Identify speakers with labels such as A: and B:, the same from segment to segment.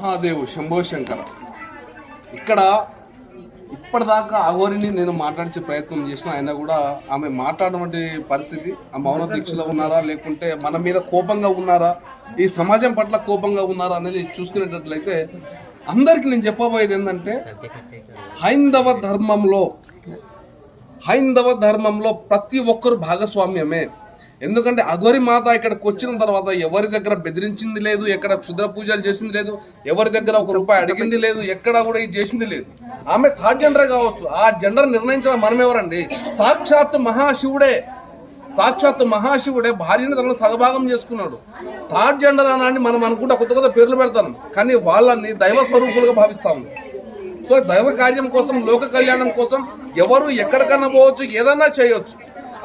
A: మహాదేవు శంభో శంకర. ఇక్కడ ఇప్పటిదాకా అఘోరిని నేను మాట్లాడించే ప్రయత్నం చేసిన ఆయన కూడా ఆమె మాట్లాడినటువంటి పరిస్థితి ఆ మౌన దీక్షలో ఉన్నారా లేకుంటే మన మీద కోపంగా ఉన్నారా ఈ సమాజం పట్ల కోపంగా ఉన్నారా అనేది చూసుకునేటట్లయితే అందరికీ నేను చెప్పబోయేది ఏంటంటే హైందవ ధర్మంలో హైందవ ధర్మంలో ప్రతి ఒక్కరు భాగస్వామ్యమే. ఎందుకంటే అఘోరి మాత ఇక్కడికి వచ్చిన తర్వాత ఎవరి దగ్గర బెదిరించింది లేదు ఎక్కడ క్షుద్ర పూజలు చేసింది లేదు ఎవరి దగ్గర ఒక రూపాయి అడిగింది లేదు ఎక్కడ కూడా ఇది చేసింది లేదు. ఆమె థర్డ్ జెండర్ కావచ్చు. ఆ జెండర్ నిర్ణయించడం మనం ఎవరండి సాక్షాత్ మహాశివుడే. సాక్షాత్ మహాశివుడే భార్యను తనలో సగభాగం చేసుకున్నాడు. థర్డ్ జెండర్ అని మనం అనుకుంటే కొత్త కొత్త పేర్లు పెడతాం. కానీ వాళ్ళని దైవ స్వరూపులుగా భావిస్తాము సో దైవ కార్యం కోసం లోక కళ్యాణం కోసం ఎవరు ఎక్కడికన్నా పోవచ్చు ఏదన్నా చేయొచ్చు.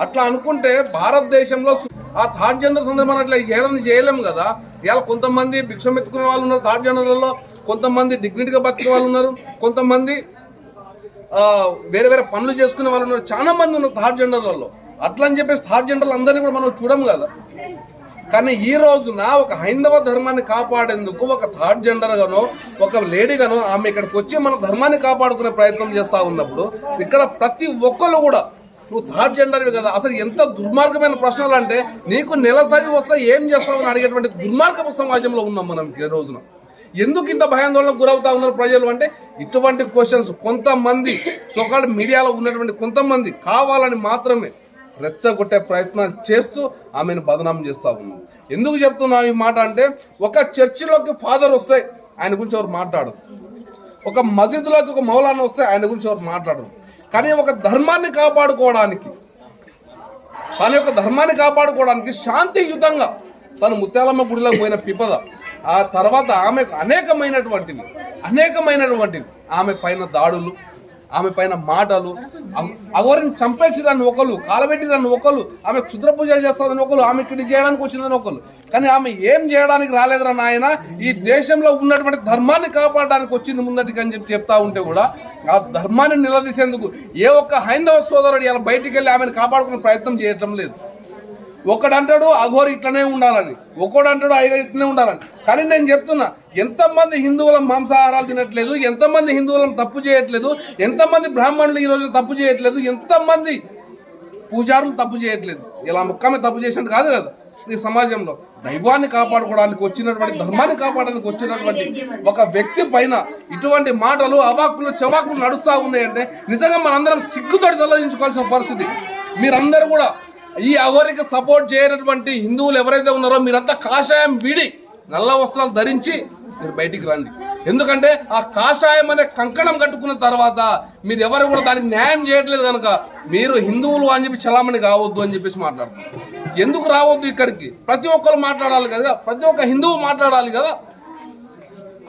A: అట్లా అనుకుంటే భారతదేశంలో ఆ థర్డ్ జెండర్ సందర్భాన్ని అట్లా ఏడని చేయలేము కదా. ఇవాళ కొంతమంది భిక్షం ఎత్తుకునే వాళ్ళు ఉన్నారు థర్డ్ జెండర్లలో కొంతమంది డిగ్నిటీగా బతికే వాళ్ళు ఉన్నారు కొంతమంది వేరే వేరే పనులు చేసుకునే వాళ్ళు ఉన్నారు. చాలా మంది ఉన్నారు థర్డ్ జెండర్లలో అట్లా అని చెప్పేసి థర్డ్ జెండర్లు అందరినీ కూడా మనం చూడము కదా. కానీ ఈ రోజున ఒక హైందవ ధర్మాన్ని కాపాడేందుకు ఒక థర్డ్ జెండర్ గాను ఒక లేడీగానో ఆమె ఇక్కడికి వచ్చి మన ధర్మాన్ని కాపాడుకునే ప్రయత్నం చేస్తూ ఉన్నప్పుడు ఇక్కడ ప్రతి ఒక్కరు కూడా నువ్వు థర్డ్ జెండర్వి కదా. అసలు ఎంత దుర్మార్గమైన ప్రశ్నలు అంటే నీకు నెలసరి వస్తే ఏం చేస్తావు అని అడిగేటువంటి దుర్మార్గపు సమాజంలో ఉన్నాం మనం ఈ రోజున. ఎందుకు ఇంత భయాందోళనకు గురవుతా ఉన్నారు ప్రజలు అంటే ఇటువంటి క్వశ్చన్స్ కొంతమంది సోకాల్డ్ మీడియాలో ఉన్నటువంటి కొంతమంది కావాలని మాత్రమే రెచ్చగొట్టే ప్రయత్నాలు చేస్తూ ఆమెను బదనాం చేస్తా ఉన్నాం ఎందుకు చెప్తున్నా ఈ మాట అంటే ఒక చర్చిలోకి ఫాదర్ వస్తే ఆయన గురించి ఎవరు మాట్లాడరు. ఒక మసీదులోకి ఒక మౌలాన్ని వస్తే ఆయన గురించి ఎవరు మాట్లాడరు. కానీ ఒక ధర్మాన్ని కాపాడుకోవడానికి తన యొక్క ధర్మాన్ని కాపాడుకోవడానికి శాంతియుతంగా తను ముత్యాలమ్మ గుడిలో పోయిన పిపద ఆ తర్వాత ఆమెకు అనేకమైనటువంటివి అనేకమైనటువంటివి. ఆమె పైన దాడులు ఆమె పైన మాటలు. అగ- చంపేసిరని ఒకరు కాలబెట్టిరని ఒకరు ఆమె క్షుద్ర పూజలు చేస్తుందని ఒకరు ఆమె ఇక్కడ చేయడానికి వచ్చిందని ఒకరు కానీ ఆమె ఏం చేయడానికి రాలేదురా నాయన? ఈ దేశంలో ఉన్నటువంటి ధర్మాన్ని కాపాడడానికి వచ్చింది ముందటికి అని చెప్పి చెప్తా ఉంటే కూడా ఆ ధర్మాన్ని నిలదీసేందుకు ఏ ఒక్క హైందవ సోదరుడు ఇలా బయటికి వెళ్ళి ఆమెను కాపాడుకునే ప్రయత్నం చేయటం లేదు. ఒకడంటాడు అఘోరి ఇట్లనే ఉండాలని ఒకడంటాడు అయ్యగారు ఇట్లనే ఉండాలని. కానీ నేను చెప్తున్నా ఎంతమంది హిందువుల మాంసాహారాలు తినట్లేదు ఎంతమంది హిందువులను తప్పు చేయట్లేదు ఎంతమంది బ్రాహ్మణులు ఈ తప్పు చేయట్లేదు ఎంతమంది పూజారులు తప్పు చేయట్లేదు. ఇలా ముక్కమే తప్పు చేసినట్టు కాదు కదా ఈ సమాజంలో. దైవాన్ని కాపాడుకోవడానికి వచ్చినటువంటి ధర్మాన్ని కాపాడడానికి వచ్చినటువంటి ఒక వ్యక్తి పైన ఇటువంటి మాటలు అవాకులు చవాకులు నడుస్తూ ఉన్నాయంటే నిజంగా మనందరం సిగ్గుతోటి తలదించుకోవాల్సిన పరిస్థితి. మీరందరూ కూడా ఈ ఎవరికి సపోర్ట్ చేయనటువంటి హిందువులు ఎవరైతే ఉన్నారో మీరంతా కాషాయం వీడి నల్ల వస్త్రాలు ధరించి మీరు బయటికి రండి. ఎందుకంటే ఆ కాషాయం అనే కంకణం కట్టుకున్న తర్వాత మీరు ఎవరు కూడా దానికి న్యాయం చేయట్లేదు కనుక మీరు హిందువులు అని చెప్పి చలామణి కావద్దు అని చెప్పేసి మాట్లాడుతున్నారు. ఎందుకు రావద్దు ఇక్కడికి? ప్రతి ఒక్కరు మాట్లాడాలి కదా. ప్రతి ఒక్క హిందువు మాట్లాడాలి కదా.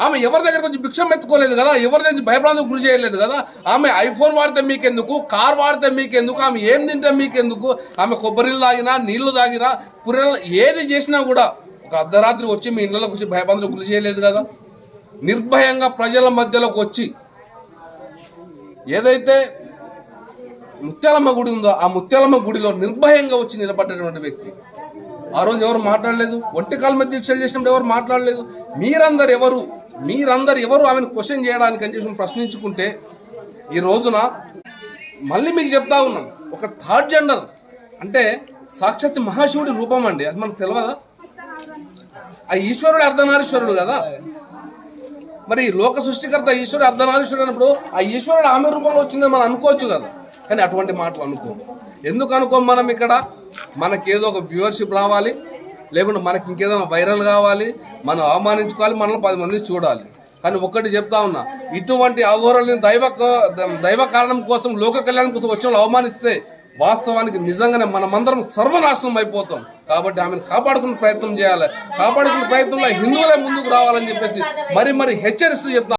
A: ఆమె ఎవరి దగ్గర కొంచెం భిక్షం ఎత్తుకోలేదు కదా? ఎవరి దగ్గర భయప్రాంతం గురి చేయలేదు కదా? ఆమె ఐఫోన్ వాడితే మీకెందుకు? కార్ వాడితే మీకెందుకు? ఆమె ఏం తింటే మీకెందుకు? ఆమె కొబ్బరిలు తాగినా నీళ్ళు తాగినా పుర్రెలు ఏది చేసినా కూడా ఒక అర్ధరాత్రి వచ్చి మీ ఇళ్ళకు వచ్చి భయప్రాంతం గురి చేయలేదు కదా? నిర్భయంగా ప్రజల మధ్యలోకి వచ్చి ఏదైతే ముత్యాలమ్మ గుడి ఉందో ఆ ముత్యాలమ్మ గుడిలో నిర్భయంగా వచ్చి నిలబడ్డటువంటి వ్యక్తి. ఆ రోజు ఎవరు మాట్లాడలేదు? ఒంటికాల మీద దీక్షలు చేసినప్పుడు ఎవరు మాట్లాడలేదు? మీరందరు ఎవరు? మీరందరు ఎవరు? ఆమెను క్వశ్చన్ చేయడానికి అని చెప్పి ప్రశ్నించుకుంటే ఈ రోజున మళ్ళీ మీకు చెప్తా ఉన్నాం ఒక థర్డ్ జెండర్ అంటే సాక్షాత్ మహాశివుడి రూపం అండి. అది మనకు తెలియదా ఆ ఈశ్వరుడు అర్ధనారీశ్వరుడు కదా? మరి లోక సృష్టికర్త ఈశ్వరుడు అర్ధనారీశ్వరుడు అన్నప్పుడు ఆ ఈశ్వరుడు ఆమె రూపంలో వచ్చిందని మనం అనుకోవచ్చు కదా. కానీ అటువంటి మాటలు అనుకో ఎందుకు అనుకోం మనం ఇక్కడ? మనకేదో ఒక వ్యూవర్షిప్ రావాలి లేకుంటే మనకి ఇంకేదైనా వైరల్ కావాలి మనం అవమానించుకోవాలి మనల్ని పది మంది చూడాలి. కానీ ఒక్కటి చెప్తా ఉన్నా ఇటువంటి అఘోరల్ని దైవ దైవ కారణం కోసం లోక కళ్యాణం కోసం వచ్చిన అవమానిస్తే వాస్తవానికి నిజంగానే మనమందరం సర్వనాశనం అయిపోతాం. కాబట్టి ఆమెను కాపాడుకునే ప్రయత్నం చేయాలి. కాపాడుకునే ప్రయత్నంలో హిందువులే ముందుకు రావాలని చెప్పేసి మరి మరి హెచ్చరిస్తూ చెప్తాం.